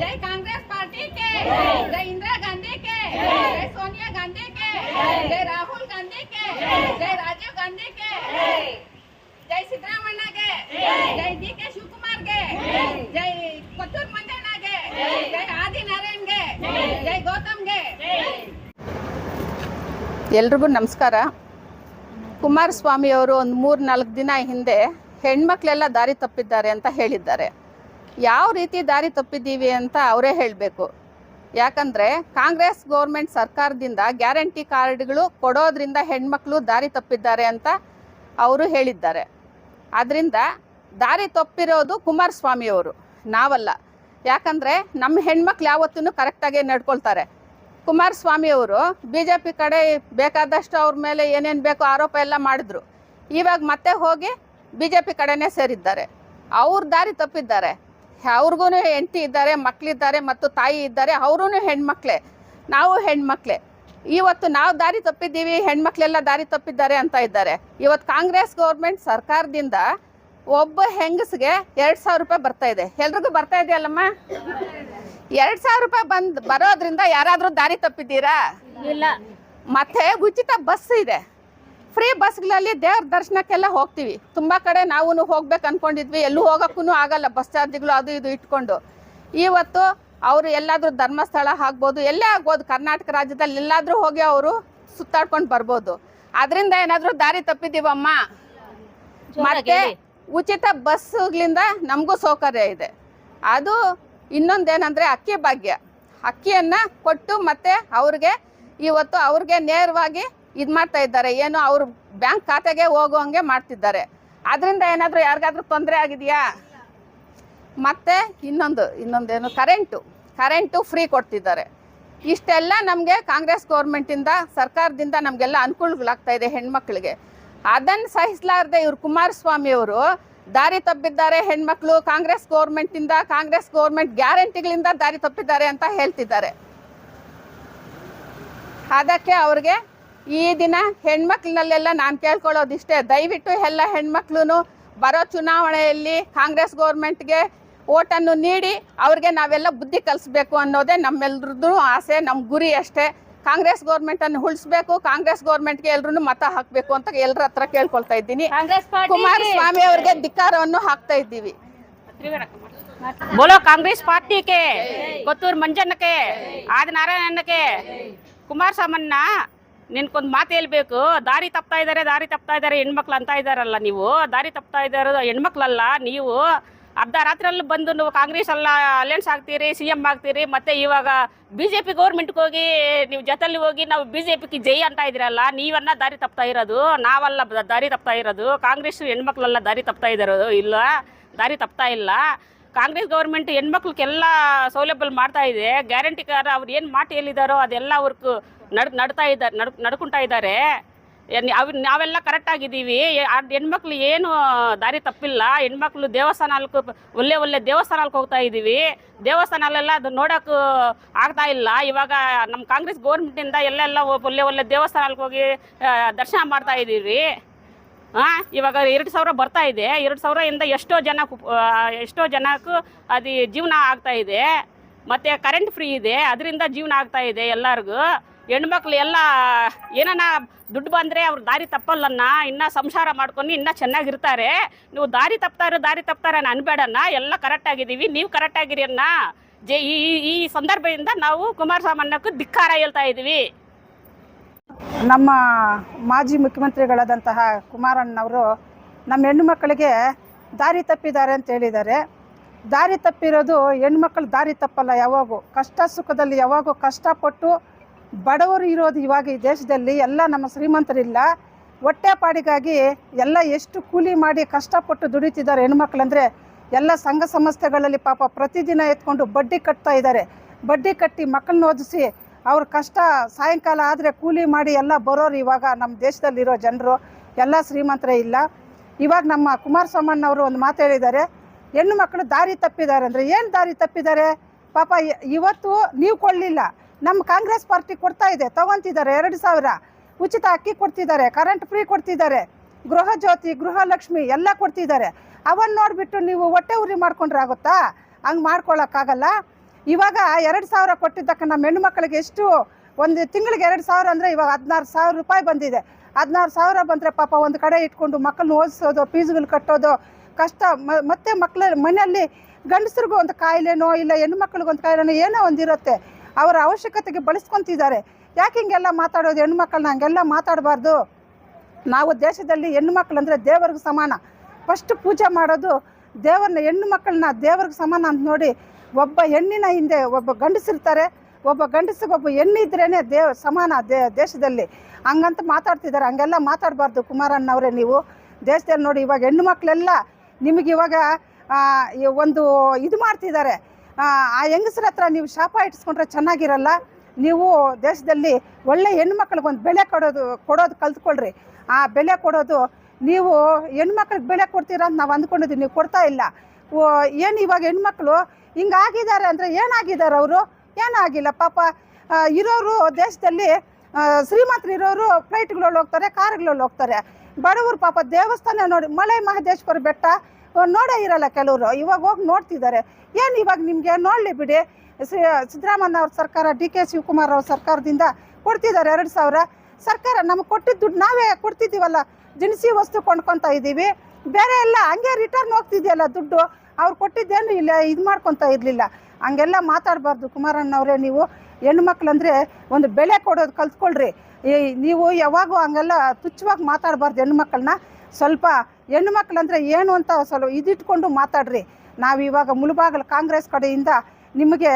जय कांग्रेस पार्टी के जय इंदिरा गांधी के जय सोनिया गांधी के जय राहुल गांधी के जय राजीव गांधी के जय सिद्धरामण्य के जय डी के शिवकुमार के जय कतूर मंदेना के जय आदि नारायण के जय गौतम के ಎಲ್ರಿಗೂ ನಮಸ್ಕಾರ ಕುಮಾರಸ್ವಾಮಿಯವರು ಒಂದು ಮೂರು ನಾಲ್ಕು ದಿನ ಹಿಂದೆ ಹೆಣ್ಮಕ್ಳೆಲ್ಲ ದಾರಿ ತಪ್ಪಿದ್ದಾರೆ ಅಂತ ಹೇಳಿದ್ದಾರೆ ಯಾವ ರೀತಿ ದಾರಿ ತಪ್ಪಿದ್ದೀವಿ ಅಂತ ಅವರೇ ಹೇಳಬೇಕು. ಯಾಕಂದರೆ ಕಾಂಗ್ರೆಸ್ ಗೌರ್ಮೆಂಟ್ ಸರ್ಕಾರದಿಂದ ಗ್ಯಾರಂಟಿ ಕಾರ್ಡ್ಗಳು ಕೊಡೋದ್ರಿಂದ ಹೆಣ್ಮಕ್ಳು ದಾರಿ ತಪ್ಪಿದ್ದಾರೆ ಅಂತ ಅವರು ಹೇಳಿದ್ದಾರೆ. ಆದ್ದರಿಂದ ದಾರಿ ತಪ್ಪಿರೋದು ಕುಮಾರಸ್ವಾಮಿಯವರು ನಾವಲ್ಲ. ಯಾಕಂದರೆ ನಮ್ಮ ಹೆಣ್ಮಕ್ಳು ಯಾವತ್ತೂ ಕರೆಕ್ಟಾಗಿ ನಡ್ಕೊಳ್ತಾರೆ. ಕುಮಾರಸ್ವಾಮಿಯವರು ಬಿ ಜೆ ಪಿ ಕಡೆ ಬೇಕಾದಷ್ಟು ಅವ್ರ ಮೇಲೆ ಏನೇನು ಬೇಕೋ ಆರೋಪ ಎಲ್ಲ ಮಾಡಿದ್ರು. ಇವಾಗ ಮತ್ತೆ ಹೋಗಿ ಬಿ ಜೆ ಪಿ ಕಡೆನೇ ಸೇರಿದ್ದಾರೆ. ಅವ್ರ ದಾರಿ ತಪ್ಪಿದ್ದಾರೆ. ಅವ್ರಿಗೂ ಹೆಂಡತಿ ಇದ್ದಾರೆ ಮಕ್ಕಳಿದ್ದಾರೆ ಮತ್ತು ತಾಯಿ ಇದ್ದಾರೆ ಅವರೂ ಹೆಣ್ಮಕ್ಳೇ. ನಾವು ಹೆಣ್ಮಕ್ಳೇ. ಇವತ್ತು ನಾವು ದಾರಿ ತಪ್ಪಿದ್ದೀವಿ ಹೆಣ್ಮಕ್ಳೆಲ್ಲ ದಾರಿ ತಪ್ಪಿದ್ದಾರೆ ಅಂತ ಇದ್ದಾರೆ. ಇವತ್ತು ಕಾಂಗ್ರೆಸ್ ಗೌರ್ಮೆಂಟ್ ಸರ್ಕಾರದಿಂದ ಒಬ್ಬ ಹೆಂಗಸ್ಗೆ ಎರಡು ಸಾವಿರ ರೂಪಾಯಿ ಬರ್ತಾ ಇದೆ. ಎಲ್ರಿಗೂ ಬರ್ತಾ ಇದೆಯಲ್ಲಮ್ಮ? ಎರಡು ಸಾವಿರ ರೂಪಾಯಿ ಬಂದು ಬರೋದ್ರಿಂದ ಯಾರಾದರೂ ದಾರಿ ತಪ್ಪಿದ್ದೀರಾ? ಇಲ್ಲ. ಮತ್ತೆ ಉಚಿತ ಬಸ್ ಇದೆ. ಫ್ರೀ ಬಸ್ಗಳಲ್ಲಿ ದೇವ್ರ ದರ್ಶನಕ್ಕೆಲ್ಲ ಹೋಗ್ತೀವಿ. ತುಂಬ ಕಡೆ ನಾವು ಹೋಗ್ಬೇಕು ಅನ್ಕೊಂಡಿದ್ವಿ. ಎಲ್ಲೂ ಹೋಗೋಕ್ಕೂ ಆಗಲ್ಲ. ಬಸ್ ಚಾರ್ಜ್ಗಳು ಅದು ಇದು ಇಟ್ಕೊಂಡು. ಇವತ್ತು ಅವರು ಎಲ್ಲಾದರೂ ಧರ್ಮಸ್ಥಳ ಆಗ್ಬೋದು ಎಲ್ಲೇ ಆಗ್ಬೋದು ಕರ್ನಾಟಕ ರಾಜ್ಯದಲ್ಲಿ ಎಲ್ಲಾದರೂ ಹೋಗಿ ಅವರು ಸುತ್ತಾಡ್ಕೊಂಡು ಬರ್ಬೋದು. ಅದರಿಂದ ಏನಾದರೂ ದಾರಿ ತಪ್ಪಿದ್ದೀವಮ್ಮ ಮತ್ತೆ ಉಚಿತ ಬಸ್ಗಳಿಂದ ನಮಗೂ ಸೌಕರ್ಯ ಇದೆ. ಅದು ಇನ್ನೊಂದೇನೆಂದರೆ ಅಕ್ಕಿ ಭಾಗ್ಯ. ಅಕ್ಕಿಯನ್ನು ಕೊಟ್ಟು ಮತ್ತೆ ಅವ್ರಿಗೆ ಇವತ್ತು ಅವ್ರಿಗೆ ನೇರವಾಗಿ ಇದು ಮಾಡ್ತಾ ಇದ್ದಾರೆ. ಏನು ಅವ್ರ ಬ್ಯಾಂಕ್ ಖಾತೆಗೆ ಹೋಗುವಂಗೆ ಮಾಡ್ತಿದ್ದಾರೆ. ಅದರಿಂದ ಏನಾದರೂ ಯಾರಿಗಾದ್ರೂ ತೊಂದರೆ ಆಗಿದೆಯಾ? ಮತ್ತೆ ಇನ್ನೊಂದು, ಇನ್ನೊಂದೇನು ಕರೆಂಟು ಕರೆಂಟು ಫ್ರೀ ಕೊಡ್ತಿದ್ದಾರೆ. ಇಷ್ಟೆಲ್ಲ ನಮಗೆ ಕಾಂಗ್ರೆಸ್ ಗೌರ್ಮೆಂಟಿಂದ, ಸರ್ಕಾರದಿಂದ ನಮಗೆಲ್ಲ ಅನುಕೂಲಗಳಾಗ್ತಾ ಇದೆ ಹೆಣ್ಮಕ್ಳಿಗೆ. ಅದನ್ನು ಸಹಿಸಲಾರ್ದೆ ಇವ್ರು ಕುಮಾರಸ್ವಾಮಿಯವರು ದಾರಿ ತಪ್ಪಿದ್ದಾರೆ ಹೆಣ್ಮಕ್ಳು, ಕಾಂಗ್ರೆಸ್ ಗೌರ್ಮೆಂಟಿಂದ, ಕಾಂಗ್ರೆಸ್ ಗೌರ್ಮೆಂಟ್ ಗ್ಯಾರಂಟಿಗಳಿಂದ ದಾರಿ ತಪ್ಪಿದ್ದಾರೆ ಅಂತ ಹೇಳ್ತಿದ್ದಾರೆ. ಅದಕ್ಕೆ ಅವ್ರಿಗೆ ಈ ದಿನ ಹೆಣ್ಮಕ್ಳಲ್ಲೆಲ್ಲ ನಾನು ಕೇಳ್ಕೊಳ್ಳೋದಿಷ್ಟೇ. ದಯವಿಟ್ಟು ಎಲ್ಲ ಹೆಣ್ಮಕ್ಳು ಬರೋ ಚುನಾವಣೆಯಲ್ಲಿ ಕಾಂಗ್ರೆಸ್ ಗೌರ್ಮೆಂಟ್ಗೆ ಓಟನ್ನು ನೀಡಿ ಅವ್ರಿಗೆ ನಾವೆಲ್ಲ ಬುದ್ಧಿ ಕಲಿಸ್ಬೇಕು ಅನ್ನೋದೇ ನಮ್ಮೆಲ್ಲರದ್ದು ಆಸೆ ನಮ್ಮ ಗುರಿ ಅಷ್ಟೇ. ಕಾಂಗ್ರೆಸ್ ಗೌರ್ಮೆಂಟ್ ಅನ್ನು ಉಳಿಸ್ಬೇಕು ಕಾಂಗ್ರೆಸ್ ಗೌರ್ಮೆಂಟ್ಗೆ ಎಲ್ಲರೂ ಮತ ಹಾಕಬೇಕು ಅಂತ ಎಲ್ಲರ ಹತ್ರ ಕೇಳ್ಕೊಳ್ತಾ ಇದ್ದೀನಿ. ಕುಮಾರಸ್ವಾಮಿ ಅವ್ರಿಗೆ ಧಿಕ್ಕಾರವನ್ನು ಹಾಕ್ತಾ ಇದ್ದೀವಿ. ಬೋಲೋ ಕಾಂಗ್ರೆಸ್ ಪಾರ್ಟಿಗೆ ಕೊತ್ತೂರು ಮಂಜಣ್ಣಕ್ಕೆ ಆದ ನಾರಾಯಣಕ್ಕೆ ಕುಮಾರಸ್ವಾಮನ್ನ ನಿನ್ಕೊಂದು ಮಾತು ಹೇಳ್ಬೇಕು. ದಾರಿ ತಪ್ತಾ ಇದ್ದಾರೆ ದಾರಿ ತಪ್ತಾ ಇದ್ದಾರೆ ಹೆಣ್ಮಕ್ಳು ಅಂತ ಇದ್ದಾರಲ್ಲ ನೀವು. ದಾರಿ ತಪ್ತಾ ಇದ್ದಾರೆ ಹೆಣ್ಮಕ್ಳಲ್ಲ, ನೀವು ಅರ್ಧ ರಾತ್ರಿಯಲ್ಲಿ ಬಂದು ನೀವು ಕಾಂಗ್ರೆಸ್ ಎಲ್ಲ ಅಲೆನ್ಸ್ ಆಗ್ತೀರಿ, ಸಿ ಎಂ ಆಗ್ತೀರಿ, ಮತ್ತೆ ಇವಾಗ ಬಿ ಜೆ ಪಿ ಗೌರ್ಮೆಂಟ್ಗೆ ಹೋಗಿ ನೀವು ಜೊತೆಲಿ ಹೋಗಿ ನಾವು ಬಿ ಜೆ ಪಿಗೆ ಜೈ ಅಂತ ಇದ್ದೀರಲ್ಲ, ನೀವನ್ನ ದಾರಿ ತಪ್ತಾ ಇರೋದು, ನಾವಲ್ಲ ದಾರಿ ತಪ್ತಾ ಇರೋದು, ಕಾಂಗ್ರೆಸ್ ಹೆಣ್ಮಕ್ಳೆಲ್ಲ ದಾರಿ ತಪ್ತಾ ಇದ್ದಾರೋ ಇಲ್ಲ, ದಾರಿ ತಪ್ತಾ ಇಲ್ಲ. ಕಾಂಗ್ರೆಸ್ ಗೌರ್ಮೆಂಟ್ ಹೆಣ್ಮಕ್ಳಿಗೆಲ್ಲ ಸೌಲಭ್ಯ ಮಾಡ್ತಾ ಇದೆ. ಗ್ಯಾರಂಟಿ ಕಾರ ಅವ್ರು ಏನು ಮಾತು ಹೇಳಿದಾರೋ ಅದೆಲ್ಲ ಅವ್ರಿಗೆ ನಡ್, ನಡ್ತಾ ಇದ್ದಾರೆ ನಡ್, ನಡ್ಕೊತಾ ಇದ್ದಾರೆ ಅವ್ರು, ನಾವೆಲ್ಲ ಕರೆಕ್ಟ್ ಆಗಿದ್ದೀವಿ. ಆ ಹೆಣ್ಮಕ್ಳು ಏನು ದಾರಿ ತಪ್ಪಿಲ್ಲ. ಹೆಣ್ಮಕ್ಳು ದೇವಸ್ಥಾನಕ್ಕೆ ಒಳ್ಳೆ ಒಳ್ಳೆ ದೇವಸ್ಥಾನಕ್ಕೆ ಹೋಗ್ತಾ ಇದ್ದೀವಿ. ದೇವಸ್ಥಾನಲ್ಲೆಲ್ಲ ಅದು ನೋಡೋಕೆ ಆಗ್ತಾ ಇಲ್ಲ. ಇವಾಗ ನಮ್ಮ ಕಾಂಗ್ರೆಸ್ ಗೌರ್ಮೆಂಟಿಂದ ಎಲ್ಲೆಲ್ಲ ಒಳ್ಳೆ ಒಳ್ಳೆ ದೇವಸ್ಥಾನಕ್ಕೆ ಹೋಗಿ ದರ್ಶನ ಮಾಡ್ತಾ ಇದ್ದೀವಿ. ಹಾಂ ಇವಾಗ ಎರಡು ಸಾವಿರ ಬರ್ತಾ ಇದೆ. ಎರಡು ಸಾವಿರದಿಂದ ಎಷ್ಟೋ ಜನ ಎಷ್ಟೋ ಜನಕ್ಕೂ ಅದು ಜೀವನ ಆಗ್ತಾ ಇದೆ. ಮತ್ತು ಕರೆಂಟ್ ಫ್ರೀ ಇದೆ. ಅದರಿಂದ ಜೀವನ ಆಗ್ತಾ ಇದೆ ಎಲ್ಲರಿಗೂ. ಹೆಣ್ಮಕ್ಳು ಎಲ್ಲ ಏನನ್ನ ದುಡ್ಡು ಬಂದರೆ ಅವ್ರು ದಾರಿ ತಪ್ಪಲ್ಲನ್ನ ಇನ್ನೂ ಸಂಸಾರ ಮಾಡ್ಕೊಂಡು ಇನ್ನೂ ಚೆನ್ನಾಗಿರ್ತಾರೆ. ನೀವು ದಾರಿ ತಪ್ತಾರೆ ದಾರಿ ತಪ್ತಾರೆ ಅನ್ಬೇಡಣ್ಣ. ಎಲ್ಲ ಕರೆಕ್ಟಾಗಿದ್ದೀವಿ ನೀವು ಕರೆಕ್ಟಾಗಿರಿ ಅಣ್ಣ. ಜೆ ಈ, ಈ- ಈ ಸಂದರ್ಭದಿಂದ ನಾವು ಕುಮಾರಸ್ವಾಮಣ್ಣಕ್ಕೂ ಧಿಕ್ಕಾರ ಹೇಳ್ತಾ ಇದ್ದೀವಿ. ನಮ್ಮ ಮಾಜಿ ಮುಖ್ಯಮಂತ್ರಿಗಳಾದಂತಹ ಕುಮಾರಣ್ಣವರು ನಮ್ಮ ಹೆಣ್ಣು ಮಕ್ಕಳಿಗೆ ದಾರಿ ತಪ್ಪಿದ್ದಾರೆ ಅಂತ ಹೇಳಿದ್ದಾರೆ. ದಾರಿ ತಪ್ಪಿರೋದು ಹೆಣ್ಮಕ್ಳು ದಾರಿ ತಪ್ಪಲ್ಲ ಯಾವಾಗೂ. ಕಷ್ಟ ಸುಖದಲ್ಲಿ ಯಾವಾಗೂ ಕಷ್ಟಪಟ್ಟು ಬಡವರು ಇರೋದು ಇವಾಗ ಈ ದೇಶದಲ್ಲಿ ಎಲ್ಲ ನಮ್ಮ ಶ್ರೀಮಂತರಿಲ್ಲ. ಹೊಟ್ಟೆಪಾಡಿಗಾಗಿ ಎಲ್ಲ ಎಷ್ಟು ಕೂಲಿ ಮಾಡಿ ಕಷ್ಟಪಟ್ಟು ದುಡಿತಿದ್ದಾರೆ ಹೆಣ್ಮಕ್ಳಂದರೆ ಎಲ್ಲ ಸಂಘ ಸಂಸ್ಥೆಗಳಲ್ಲಿ ಪಾಪ ಪ್ರತಿದಿನ ಎತ್ಕೊಂಡು ಬಡ್ಡಿ ಕಟ್ತಾ ಇದ್ದಾರೆ. ಬಡ್ಡಿ ಕಟ್ಟಿ ಮಕ್ಕಳನ್ನ ಓದಿಸಿ ಅವ್ರ ಕಷ್ಟ ಸಾಯಂಕಾಲ ಆದರೆ ಕೂಲಿ ಮಾಡಿ ಎಲ್ಲ ಬರೋರು ಇವಾಗ ನಮ್ಮ ದೇಶದಲ್ಲಿರೋ ಜನರು, ಎಲ್ಲ ಶ್ರೀಮಂತರೇ ಇಲ್ಲ. ಇವಾಗ ನಮ್ಮ ಕುಮಾರಸ್ವಾಮಣ್ಣವರು ಒಂದು ಮಾತು ಹೇಳಿದ್ದಾರೆ, ಹೆಣ್ಣು ಮಕ್ಕಳು ದಾರಿ ತಪ್ಪಿದ್ದಾರೆ ಅಂದರೆ ಏನು ದಾರಿ ತಪ್ಪಿದ್ದಾರೆ? ಪಾಪ ಇವತ್ತು ನೀವು ಕೊಡಲಿಲ್ಲ. ನಮ್ಮ ಕಾಂಗ್ರೆಸ್ ಪಾರ್ಟಿ ಕೊಡ್ತಾ ಇದೆ, ತಗೊಂತಿದ್ದಾರೆ ಎರಡು ಸಾವಿರ. ಉಚಿತ ಅಕ್ಕಿ ಕೊಡ್ತಿದ್ದಾರೆ ಕರೆಂಟ್ ಫ್ರೀ ಕೊಡ್ತಿದ್ದಾರೆ. ಗೃಹ ಜ್ಯೋತಿ ಗೃಹಲಕ್ಷ್ಮಿ ಎಲ್ಲ ಕೊಡ್ತಿದ್ದಾರೆ. ಅವನ್ನ ನೋಡಿಬಿಟ್ಟು ನೀವು ಹೊಟ್ಟೆ ಉರಿ ಮಾಡ್ಕೊಂಡ್ರೆ ಆಗುತ್ತಾ? ಹಂಗೆ ಮಾಡ್ಕೊಳಕ್ಕಾಗಲ್ಲ ಇವಾಗ ಎರಡು ಸಾವಿರ ಕೊಟ್ಟಿದ್ದಕ್ಕೆ ನಮ್ಮ ಹೆಣ್ಣು ಮಕ್ಕಳಿಗೆ ಎಷ್ಟು, ಒಂದು ತಿಂಗಳಿಗೆ ಎರಡು ಸಾವಿರ ಅಂದರೆ ಇವಾಗ ಹದಿನಾರು ಸಾವಿರ ರೂಪಾಯಿ ಬಂದಿದೆ. ಹದಿನಾರು ಸಾವಿರ ಬಂದರೆ ಪಾಪ ಒಂದು ಕಡೆ ಇಟ್ಕೊಂಡು ಮಕ್ಕಳನ್ನ ಓದಿಸೋದು ಫೀಸ್ಗಳು ಕಟ್ಟೋದು, ಕಷ್ಟ. ಮತ್ತೆ ಮಕ್ಕಳ ಮನೆಯಲ್ಲಿ ಗಂಡಸ್ರಿಗೂ ಒಂದು ಕಾಯಿಲೆನೋ ಇಲ್ಲ ಹೆಣ್ಣು ಮಕ್ಕಳಿಗೊಂದು ಕಾಯಿಲೆನೋ ಏನೋ ಒಂದಿರುತ್ತೆ ಅವರ ಅವಶ್ಯಕತೆಗೆ ಬಳಸ್ಕೊತಿದ್ದಾರೆ. ಯಾಕೆ ಹಿಂಗೆಲ್ಲ ಮಾತಾಡೋದು ಹೆಣ್ಣು ಮಕ್ಕಳನ್ನ? ಹಂಗೆಲ್ಲ ಮಾತಾಡಬಾರ್ದು. ನಾವು ದೇಶದಲ್ಲಿ ಹೆಣ್ಣು ಮಕ್ಕಳು ಅಂದರೆ ದೇವರಿಗೆ ಸಮಾನ. ಫಸ್ಟ್ ಪೂಜೆ ಮಾಡೋದು ದೇವರನ್ನ, ಹೆಣ್ಣು ಮಕ್ಕಳನ್ನ ದೇವ್ರಿಗೆ ಸಮಾನ ಅಂತ ನೋಡಿ ಒಬ್ಬ ಹೆಣ್ಣಿನ ಹಿಂದೆ ಒಬ್ಬ ಗಂಡಸಿರ್ತಾರೆ ಒಬ್ಬ ಗಂಡಸಿಗೊಬ್ಬ ಹೆಣ್ಣಿದ್ರೇ ದೇವ್ ಸಮಾನ ದೇ ದೇಶದಲ್ಲಿ. ಹಂಗಂತ ಮಾತಾಡ್ತಿದ್ದಾರೆ. ಹಂಗೆಲ್ಲ ಮಾತಾಡಬಾರ್ದು ಕುಮಾರಣ್ಣವರೇ ನೀವು. ದೇಶದಲ್ಲಿ ನೋಡಿ ಇವಾಗ ಹೆಣ್ಣು ಮಕ್ಕಳೆಲ್ಲ ನಿಮಗೆ ಇವಾಗ ಒಂದು ಇದು ಮಾಡ್ತಿದ್ದಾರೆ. ಆ, ಹೆಂಗಸ್ರ ಹತ್ರ ನೀವು ಶಾಪ ಇಟ್ಸ್ಕೊಂಡ್ರೆ ಚೆನ್ನಾಗಿರಲ್ಲ. ನೀವು ದೇಶದಲ್ಲಿ ಒಳ್ಳೆ ಹೆಣ್ಮಕ್ಳಿಗೊಂದು ಬೆಲೆ ಕೊಡೋದು ಕೊಡೋದು ಕಲ್ತ್ಕೊಳ್ರಿ. ಆ ಬೆಲೆ ಕೊಡೋದು ನೀವು ಹೆಣ್ಮಕ್ಳಿಗೆ ಬೆಲೆ ಕೊಡ್ತೀರ ಅಂತ ನಾವು ಅಂದ್ಕೊಂಡಿದ್ದೀವಿ ನೀವು ಕೊಡ್ತಾ ಇಲ್ಲ. ಏನು ಇವಾಗ ಹೆಣ್ಮಕ್ಳು ಹಿಂಗಾಗಿದ್ದಾರೆ ಅಂದರೆ ಏನಾಗಿದ್ದಾರೆ ಅವರು? ಏನಾಗಿಲ್ಲ ಪಾಪ ಇರೋರು ದೇಶದಲ್ಲಿ ಆ, ಶ್ರೀಮಂತರು ಇರೋರು ಫ್ಲೈಟ್ಗಳಲ್ಲಿ ಹೋಗ್ತಾರೆ ಕಾರುಗಳಲ್ಲಿ ಹೋಗ್ತಾರೆ. ಬಡವರು ಪಾಪ ದೇವಸ್ಥಾನ ನೋಡಿ ಮಲೆ ಮಹದೇಶ್ವರ ಬೆಟ್ಟ ನೋಡೇ ಇರಲ್ಲ ಕೆಲವರು ಇವಾಗ ಹೋಗಿ ನೋಡ್ತಿದ್ದಾರೆ. ಏನು ಇವಾಗ ನಿಮಗೆ ನೋಡಲಿ ಬಿಡಿ? ಸಿದ್ದರಾಮಯ್ಯ ಅವ್ರ ಸರ್ಕಾರ ಡಿ ಕೆ ಶಿವಕುಮಾರ್ ಅವ್ರ ಸರ್ಕಾರದಿಂದ ಕೊಡ್ತಿದ್ದಾರೆ ಎರಡು ಸಾವಿರ. ಸರ್ಕಾರ ನಮಗೆ ಕೊಟ್ಟಿದ್ದ ದುಡ್ಡು ನಾವೇ ಕೊಡ್ತಿದ್ದೀವಲ್ಲ ದಿನಸಿ ವಸ್ತು ಕೊಂಡ್ಕೊತಾ ಇದ್ದೀವಿ ಬೇರೆ ಎಲ್ಲ ಹಂಗೆ ರಿಟರ್ನ್ ಹೋಗ್ತಿದೆಯಲ್ಲ ದುಡ್ಡು, ಅವ್ರು ಕೊಟ್ಟಿದ್ದೇನು ಇಲ್ಲ, ಇದು ಮಾಡ್ಕೊತಾ ಇರಲಿಲ್ಲ. ಹಂಗೆಲ್ಲ ಮಾತಾಡಬಾರ್ದು ಕುಮಾರಣ್ಣವರೇ ನೀವು. ಹೆಣ್ಮಕ್ಳಂದ್ರೆ ಒಂದು ಬೆಳೆ ಕೊಡೋದು ಕಲ್ತ್ಕೊಳ್ರಿ. ಈ ನೀವು ಯಾವಾಗೂ ಹಂಗೆಲ್ಲ ತುಚ್ಛವಾಗಿ ಮಾತಾಡಬಾರ್ದು ಹೆಣ್ಮಕ್ಳನ್ನ ಸ್ವಲ್ಪ ಹೆಣ್ಮಕ್ಳಂದ್ರೆ ಏನು ಅಂತ ಸ್ವಲ್ಪ ಇದಿಟ್ಕೊಂಡು ಮಾತಾಡ್ರಿ. ನಾವು ಇವಾಗ ಮುಳುಬಾಗಲು ಕಾಂಗ್ರೆಸ್ ಕಡೆಯಿಂದ ನಿಮಗೆ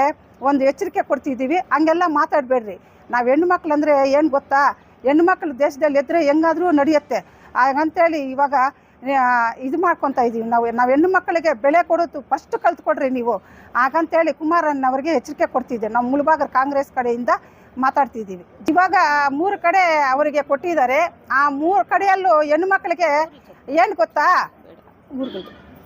ಒಂದು ಎಚ್ಚರಿಕೆ ಕೊಡ್ತಿದ್ದೀವಿ. ಹಂಗೆಲ್ಲ ಮಾತಾಡಬೇಡ್ರಿ. ನಾವು ಹೆಣ್ಮಕ್ಳಂದ್ರೆ ಏನು ಗೊತ್ತಾ? ಹೆಣ್ಮಕ್ಳು ದೇಶದಲ್ಲಿ ಎದ್ರೆ ಹೆಂಗಾದರೂ ನಡೆಯುತ್ತೆ. ಹಾಗಂತೇಳಿ ಇವಾಗ ಇದು ಮಾಡ್ಕೊತಾ ಇದ್ದೀವಿ ನಾವು. ನಾವು ಹೆಣ್ಣು ಮಕ್ಕಳಿಗೆ ಬೆಳೆ ಕೊಡೋದು ಫಸ್ಟ್ ಕಲ್ತ್ಕೊಡ್ರಿ ನೀವು. ಹಾಗಂತೇಳಿ ಕುಮಾರಣ್ಣವ್ರಿಗೆ ಎಚ್ಚರಿಕೆ ಕೊಡ್ತಿದ್ದೆ. ನಾವು ಮುಳುಬಾಗರ್ ಕಾಂಗ್ರೆಸ್ ಕಡೆಯಿಂದ ಮಾತಾಡ್ತಿದ್ದೀವಿ. ಇವಾಗ ಮೂರು ಕಡೆ ಅವರಿಗೆ ಕೊಟ್ಟಿದ್ದಾರೆ. ಆ ಮೂರು ಕಡೆಯಲ್ಲೂ ಹೆಣ್ಣು ಮಕ್ಕಳಿಗೆ ಏನು ಗೊತ್ತಾ?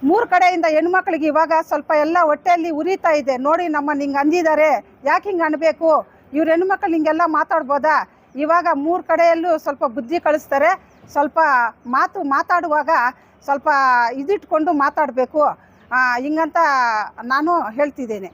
ಮೂರು ಕಡೆಯಿಂದ ಹೆಣ್ಮಕ್ಳಿಗೆ ಇವಾಗ ಸ್ವಲ್ಪ ಎಲ್ಲ ಹೊಟ್ಟೆಯಲ್ಲಿ ಉರಿತಾ ಇದೆ. ನೋಡಿ ನಮ್ಮನ್ನು ಹಿಂಗೆ ಅಂದಿದ್ದಾರೆ. ಯಾಕೆ ಹಿಂಗೆ ಅನ್ಬೇಕು? ಇವ್ರ ಮಕ್ಕಳು ಹಿಂಗೆಲ್ಲ ಮಾತಾಡ್ಬೋದಾ? ಇವಾಗ ಮೂರು ಕಡೆಯಲ್ಲೂ ಸ್ವಲ್ಪ ಬುದ್ಧಿ ಕಳಿಸ್ತಾರೆ. ಸ್ವಲ್ಪ ಮಾತು ಮಾತಾಡುವಾಗ ಸ್ವಲ್ಪ ಇದಿಟ್ಕೊಂಡು ಮಾತಾಡಬೇಕು. ಹಿಂಗಂತ ನಾನು ಹೇಳ್ತಿದ್ದೇನೆ.